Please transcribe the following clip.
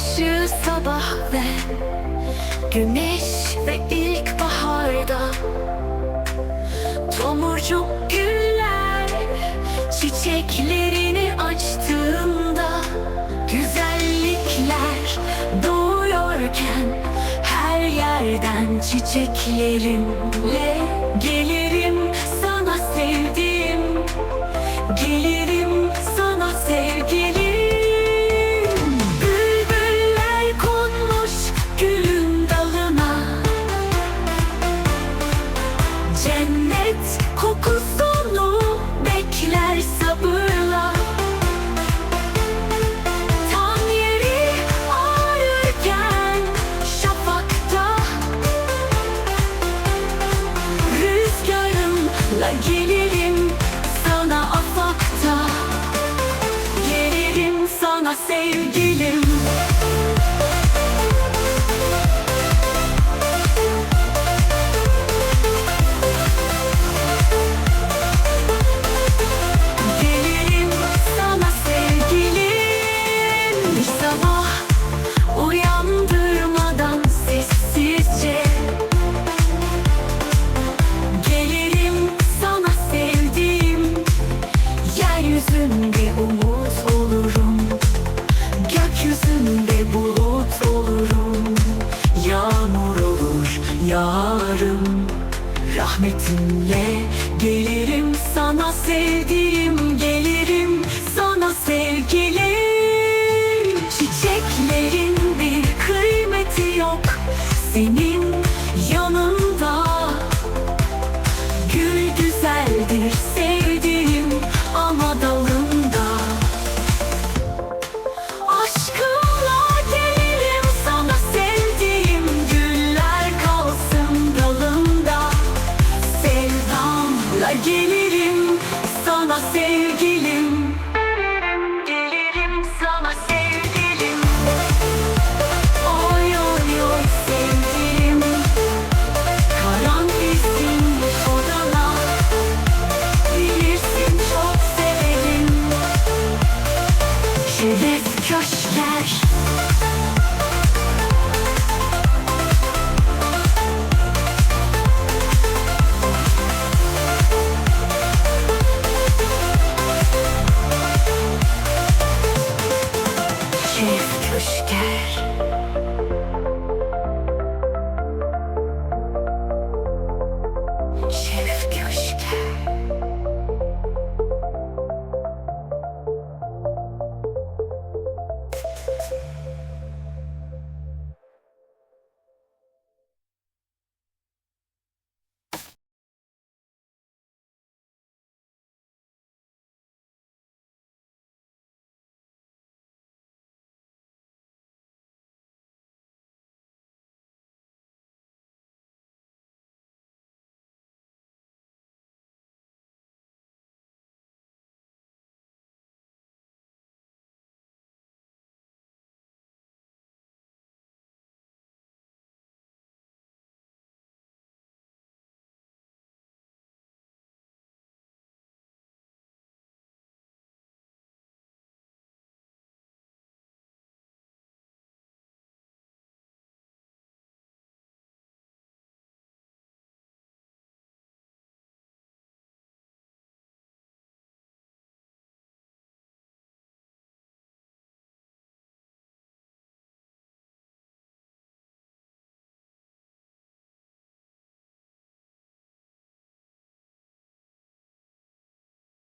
ışığı sabah ve Güneş ve ilkbaharda Tomurcuk güller Çiçeklerini açtığında Güzellikler doğuyorken Her yerden çiçeklerimle Gelirim sana sevdiğim Gelirim sana sevgilim Rahmetinle gelirim sana sevdiğim Gelirim sana sevgilim. Çiçeklerin bir kıymeti yok Senin see